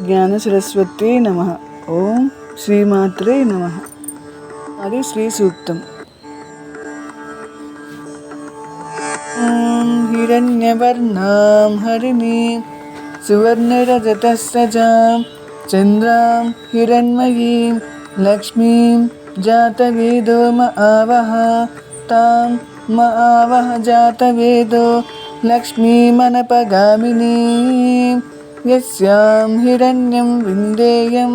జ్ఞాన సరస్వతి నమ ఓం శ్రీమాత్రే నమ అది శ్రీ సూక్తం ఓం హిరణ్యవర్ణాం హరిణీం సువర్ణరజతస్రజాం చంద్రాం హిరణ్మయీం లక్ష్మీం జాతవేదో మ ఆవహ తాం మ ఆవహ జాతవేదో यस्यां हिरण्यं विन्देयं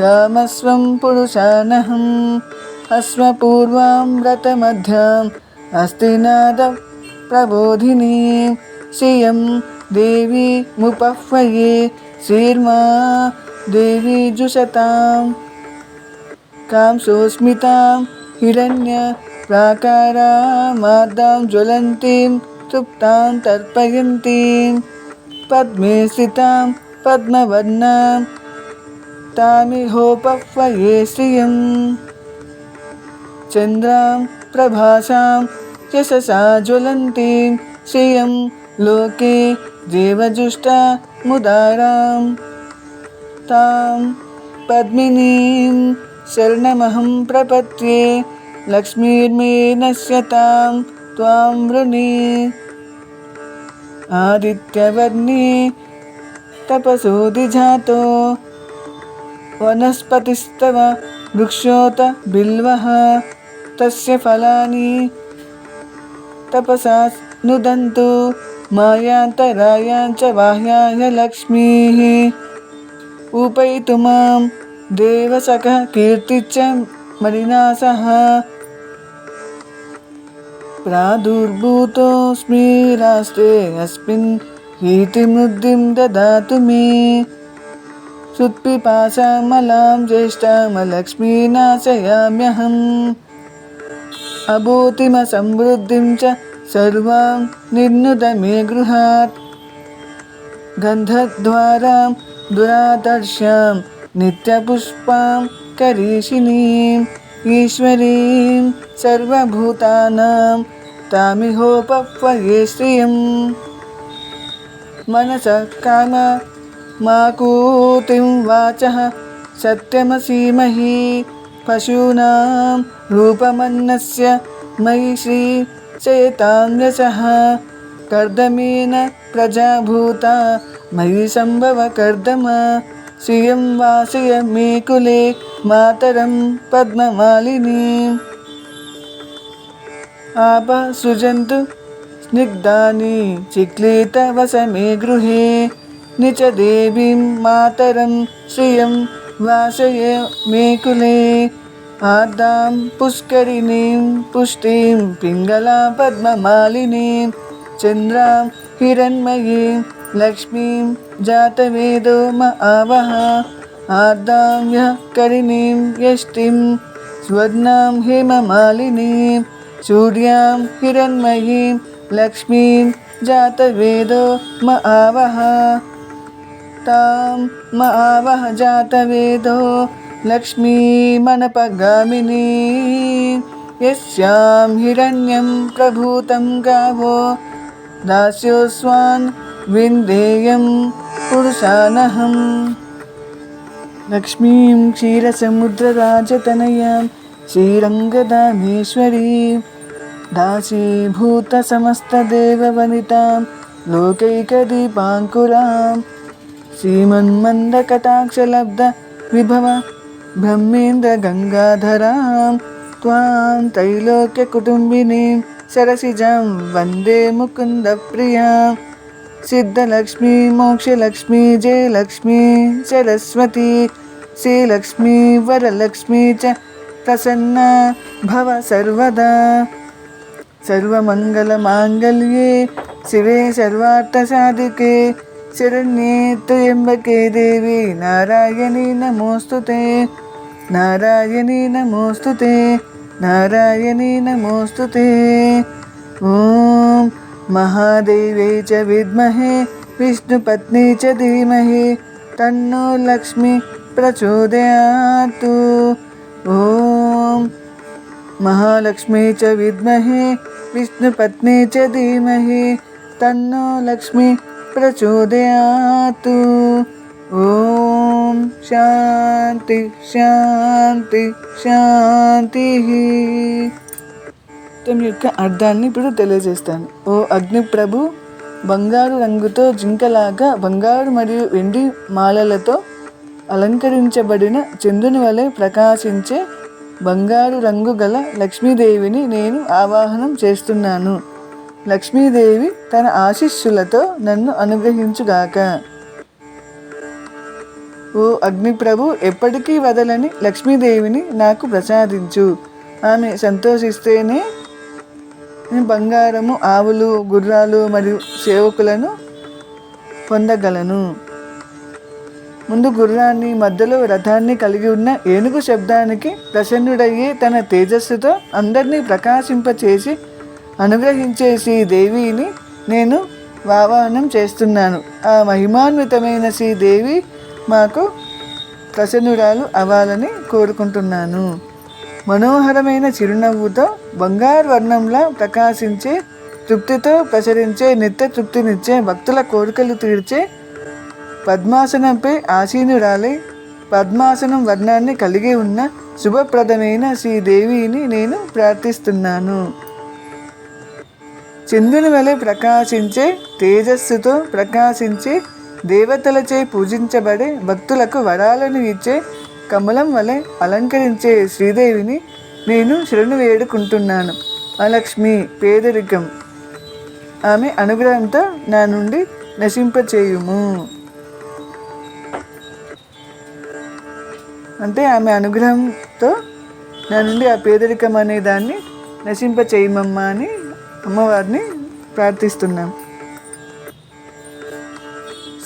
रामस्वं पुरुषानहम् अस्मपूर्वां व्रतमध्याम् अस्तिनादप्रबोधिनी श्रियं देवीमुपह्वये श्रीर्मा देवी जुषतां कांसोऽस्मितां हिरण्यप्राकारामादां ज्वलन्तीं तृप्तां तर्पयन्तीम् पद्मे स्थितां पद्मवर्णां तामिहोपह्वये श्रियं चन्द्रां प्रभासां यशसा ज्वलन्तीं, श्रियं लोके जीवजुष्टा मुदारां। तां पद्मिनीं शरणमहं प्रपत्ये, लक्ष्मीर्मे नश्यतां त्वां वृणी। आदित्यवग्नि तपसोदिझातो वनस्पतिस्तव, वृक्षोत, बिल्व, तस्य फलानि। तपसा नुदन्तु, मायान्तरायाञ्च बाह्याय लक्ष्मीः। उपैतु माँ देवसखः कीर्तिच्च मलिनासः। प्रादुर्भूतोऽस्मि राष्ट्रे अस्मिन् रीतिमृद्धिं ददातु मे। सुत्पिपाशामलां ज्येष्ठामलक्ष्मीनाशयाम्यहम्। अभूतिमसमृद्धिं च सर्वां निर्नुद मे गृहात्। गन्धद्वारां दुरादर्शां नित्यपुष्पां करीषिणीम् ईश्वरीं सर्वभूतानां तामिहोपये श्रियं मनसः काम माकूतिं वाचः, सत्यमसीमहि पशूनां रूपमन्नस्य मयि श्री चेतान्यसः कर्दमेन प्रजा भूता मयि सम्भवकर्दम, श्रियं वासय मे कुले मातरं पद्ममालिनीम् आपा सृजन्तु, स्निग्धानि चिक्लितवसमे गृहे। निच च देवीं मातरं श्रियं वासये मे कुले। आद्दां पुष्करिणीं पुष्टिं, पिङ्गलां पद्ममालिनीं, चन्द्रां हिरण्मयीं, लक्ष्मीं जातवेदो म आवह। आद्दां यः करिणीं यष्टिं स्वर्णां हेममालिनीं सूर्यां हिरण्मयीं लक्ष्मीं जातवेदो म आवह तां म आवह जातवेदो लक्ष्मीमनपगामिनी यस्यां हिरण्यं प्रभूतं गावो। दास्योऽस्वान् विन्देयं पुरुषानहम् लक्ष्मीं क्षीरसमुद्रराजतनयां श्रीरङ्गदामेश्वरीं दासीभूतसमस्तदेववनितां लोकैकदीपाङ्कुरां श्रीमन्मन्दकटाक्षलब्धविभव ब्रह्मेन्द्रगङ्गाधरां त्वां तैलोक्यकुटुम्बिनीं सरसिजां वन्दे मुकुन्दप्रियां सिद्धलक्ष्मी मोक्षलक्ष्मी जयलक्ष्मी सरस्वती श्रीलक्ष्मी वरलक्ष्मी च प्रसन्ना भव सर्वदा सर्वमङ्गलमाङ्गल्ये शिवे सर्वार्थसाधिके शरण्ये त्र्यम्बके देवी नारायणी नमोऽस्तु ते नारायणी नमोऽस्तु ते नारायणी नमोऽस्तु ते ॐ महादेवे च विद्महे विष्णुपत्नी च धीमहि तन्नो लक्ष्मी प्रचोदयातु ॐ महालक्ष्मी च विद्महे विष्णुपत्नी च धीमहि तन्नो लक्ष्मी प्रचोदयातु ॐ శాంతి శాంతి శాంతి మొత్తం యొక్క అర్థాన్ని ఇప్పుడు తెలియజేస్తాను ఓ అగ్ని ప్రభు బంగారు రంగుతో జింకలాగా బంగారు మరియు వెండి మాలలతో అలంకరించబడిన చంద్రుని వలె ప్రకాశించే బంగారు రంగు గల లక్ష్మీదేవిని నేను ఆవాహనం చేస్తున్నాను. లక్ష్మీదేవి తన ఆశీస్సులతో నన్ను అనుగ్రహించుగాక. ఓ అగ్నిప్రభు ఎప్పటికీ వదలని లక్ష్మీదేవిని నాకు ప్రసాదించు. ఆమె సంతోషిస్తేనే నేను బంగారము ఆవులు గుర్రాలు మరియు సేవకులను పొందగలను. ముందు గుర్రాన్ని మధ్యలో రథాన్ని కలిగి ఉన్న ఏనుగు శబ్దానికి ప్రసన్నుడయ్యే తన తేజస్సుతో అందరినీ ప్రకాశింపచేసి అనుగ్రహించే దేవిని నేను వాహనం చేస్తున్నాను. ఆ మహిమాన్వితమైన శ్రీదేవి మాకు ప్రసన్నురాలు అవ్వాలని కోరుకుంటున్నాను. మనోహరమైన చిరునవ్వుతో బంగారు వర్ణంలా ప్రకాశించే తృప్తితో ప్రసరించే నిత్య తృప్తినిచ్చే భక్తుల కోరికలు తీర్చే పద్మాసనంపై ఆసీనురాలై పద్మాసనం వర్ణాన్ని కలిగి ఉన్న శుభప్రదమైన శ్రీదేవిని నేను ప్రార్థిస్తున్నాను. చంద్రుని వలె ప్రకాశించే తేజస్సుతో ప్రకాశించే దేవతలచే పూజించబడే భక్తులకు వరాలను ఇచ్చే కమలం వలె అలంకరించే శ్రీదేవిని నేను శరణు వేడుకుంటున్నాను. అలక్ష్మి పేదరికం. ఆమె అనుగ్రహంతో నా నుండి నశింపచేయుము. అంటే ఆమె అనుగ్రహంతో నా నుండి ఆ పేదరికం అనే దాన్ని నశింప చేయమమ్మా అని అమ్మవారిని ప్రార్థిస్తున్నాం.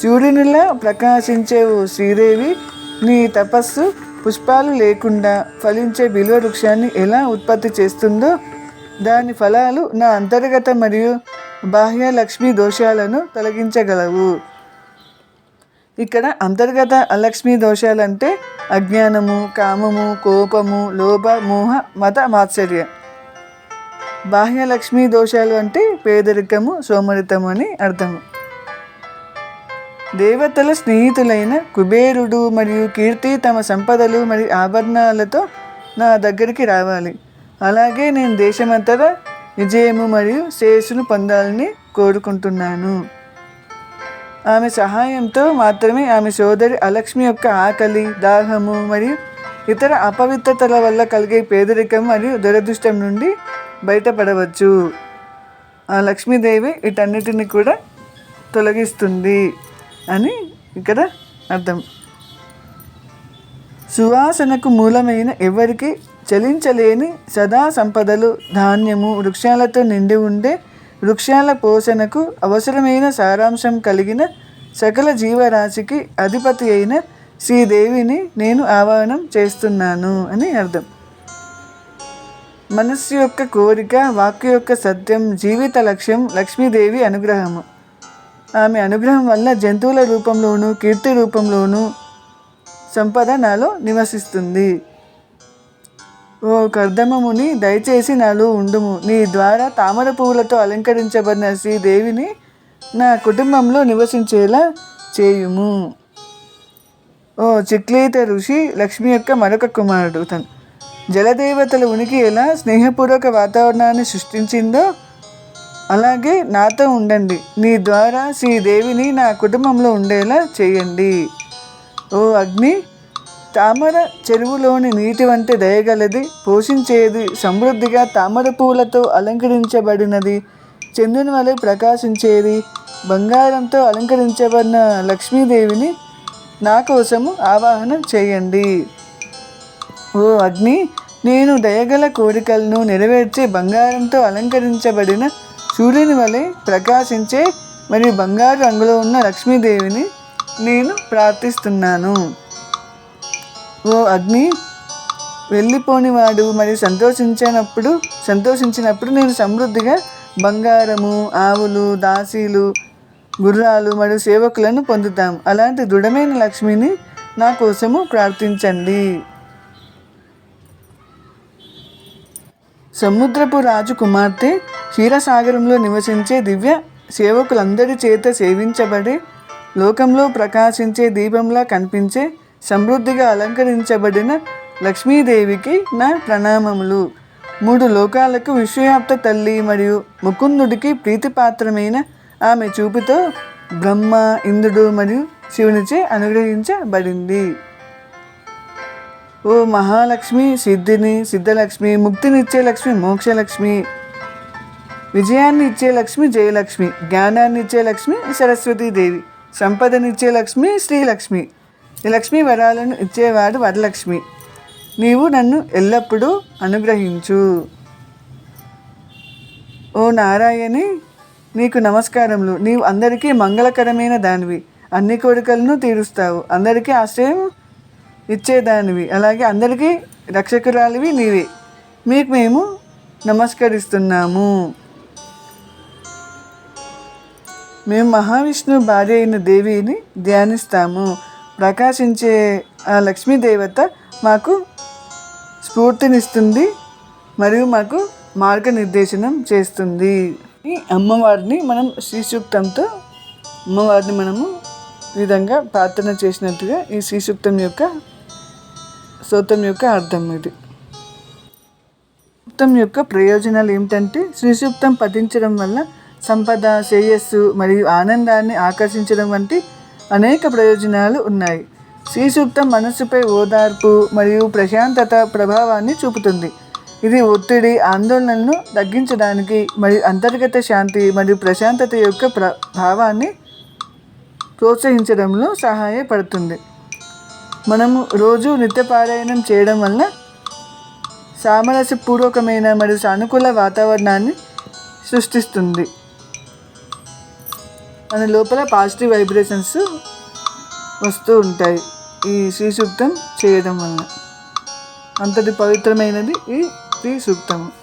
సూర్యునిలా ప్రకాశించే ఓ శ్రీదేవి నీ తపస్సు పుష్పాలు లేకుండా ఫలించే బిల్వ వృక్షాన్ని ఎలా ఉత్పత్తి చేస్తుందో దాని ఫలాలు నా అంతర్గత మరియు బాహ్య లక్ష్మీ దోషాలను తొలగించగలవు. ఇక్కడ అంతర్గత అలక్ష్మీ దోషాలంటే అజ్ఞానము కామము కోపము లోభ మోహ మత మాత్సర్య. బాహ్య లక్ష్మీ దోషాలు అంటే పేదరికము సోమరితము అని అర్థము. దేవతల స్నేహితులైన కుబేరుడు మరియు కీర్తి తమ సంపదలు మరియు ఆభరణాలతో నా దగ్గరికి రావాలి. అలాగే నేను దేశమంతటా విజయము మరియు శ్రేయస్సును పొందాలని కోరుకుంటున్నాను. ఆమె సహాయంతో మాత్రమే ఆమె సోదరి అలక్ష్మి యొక్క ఆకలి దాహము మరియు ఇతర అపవిత్రతల వల్ల కలిగే పేదరికం మరియు దురదృష్టం నుండి బయటపడవచ్చు. ఆ లక్ష్మీదేవి వీటన్నిటిని కూడా తొలగిస్తుంది అని ఇక్కడ అర్థం. సువాసనకు మూలమైన ఎవరికి చలించలేని సదా సంపదలు ధాన్యము వృక్షాలతో నిండి ఉండే వృక్షాల పోషణకు అవసరమైన సారాంశం కలిగిన సకల జీవరాశికి అధిపతి అయిన శ్రీదేవిని నేను ఆహ్వానం చేస్తున్నాను అని అర్థం. మనస్సు యొక్క కోరిక వాక్కు యొక్క సత్యం జీవిత లక్ష్యం లక్ష్మీదేవి అనుగ్రహము. ఆమె అనుగ్రహం వల్ల జంతువుల రూపంలోనూ కీర్తి రూపంలోనూ సంపద నాలో నివసిస్తుంది. ఓ కర్దమముని దయచేసి నాలో ఉండుము. నీ ద్వారా తామర పువ్వులతో అలంకరించబడిన శ్రీదేవిని నా కుటుంబంలో నివసించేలా చేయుము. ఓ చిక్లీత ఋషి లక్ష్మి యొక్క మరొక కుమారుడు తను. జలదేవతల ఉనికి ఎలా స్నేహపూర్వక వాతావరణాన్ని సృష్టించిందో అలాగే నాతో ఉండండి. నీ ద్వారా శ్రీదేవిని నా కుటుంబంలో ఉండేలా చేయండి. ఓ అగ్ని తామర చెరువులోని నీటి వంటి దయగలది పోషించేది సమృద్ధిగా తామర పూలతో అలంకరించబడినది చంద్రుని వలె ప్రకాశించేది బంగారంతో అలంకరించబడిన లక్ష్మీదేవిని నా కోసము ఆవాహనం చేయండి. ఓ అగ్ని నేను దయగల కోరికలను నెరవేర్చే బంగారంతో అలంకరించబడిన సూర్యుని వలె ప్రకాశించే మరియు బంగారు రంగులో ఉన్న లక్ష్మీదేవిని నేను ప్రార్థిస్తున్నాను. ఓ అగ్ని వెళ్ళిపోనివాడు మరియు సంతోషించినప్పుడు సంతోషించినప్పుడు నేను సమృద్ధిగా బంగారము ఆవులు దాసీలు గుర్రాలు మరియు సేవకులను పొందుతాం. అలాంటి దృఢమైన లక్ష్మిని నా కోసము ప్రార్థించండి. సముద్రపు రాజు కుమార్తె క్షీరసాగరంలో నివసించే దివ్య సేవకులందరి చేత సేవించబడే లోకంలో ప్రకాశించే దీపంలా కనిపించే సమృద్ధిగా అలంకరించబడిన లక్ష్మీదేవికి నా ప్రణామములు. మూడు లోకాలకు విశ్వవ్యాప్త తల్లి మరియు ముకుందుడికి ప్రీతిపాత్రమైన ఆమె చూపుతో బ్రహ్మ ఇంద్రుడు మరియు శివునిచే అనుగ్రహించబడింది. ఓ మహాలక్ష్మి సిద్ధిని సిద్ధలక్ష్మి ముక్తినిచ్చే లక్ష్మి మోక్షలక్ష్మి విజయాన్ని ఇచ్చే లక్ష్మి జయలక్ష్మి జ్ఞానాన్ని ఇచ్చే లక్ష్మి సరస్వతీదేవి సంపదనిచ్చే లక్ష్మి శ్రీలక్ష్మి లక్ష్మి వరాలను ఇచ్చేవాడు వరలక్ష్మి. నీవు నన్ను ఎల్లప్పుడూ అనుగ్రహించు. ఓ నారాయణి నీకు నమస్కారములు. నీవు అందరికీ మంగళకరమైన దానివి. అన్ని కోరికలను తీరుస్తావు. అందరికీ ఆశ్రయం ఇచ్చేదానివి. అలాగే అందరికీ రక్షకురాలివి నీవే. మీకు మేము నమస్కరిస్తున్నాము. మేము మహావిష్ణు భార్య అయిన దేవిని ధ్యానిస్తాము. ప్రకాశించే ఆ లక్ష్మీ దేవత మాకు స్ఫూర్తినిస్తుంది మరియు మాకు మార్గనిర్దేశనం చేస్తుంది. ఈ అమ్మవారిని మనం శ్రీసూక్తంతో అమ్మవారిని మనము ఈ విధంగా ప్రార్థన చేసినట్టుగా ఈ శ్రీసూక్తం యొక్క సూత్రం యొక్క అర్థం ఇది. సూక్తం యొక్క ప్రయోజనాలు ఏమిటంటే శ్రీసూక్తం పఠించడం వల్ల సంపద శ్రేయస్సు మరియు ఆనందాన్ని ఆకర్షించడం వంటి అనేక ప్రయోజనాలు ఉన్నాయి. శ్రీ సూక్తం మనస్సుపై ఓదార్పు మరియు ప్రశాంతత ప్రభావాన్ని చూపుతుంది. ఇది ఒత్తిడి ఆందోళనలను తగ్గించడానికి మరియు అంతర్గత శాంతి మరియు ప్రశాంతత యొక్క ప్రభావాన్ని ప్రోత్సహించడంలో సహాయపడుతుంది. మనము రోజు నిత్యపారాయణం చేయడం వల్ల సామరస్యపూర్వకమైన మరియు సానుకూల వాతావరణాన్ని సృష్టిస్తుంది. మన లోపల పాజిటివ్ వైబ్రేషన్స్ వస్తూ ఉంటాయి. ఈ శ్రీ సూక్తం చేయడం వలన. అంతటి పవిత్రమైనది ఈ శ్రీ సూక్తము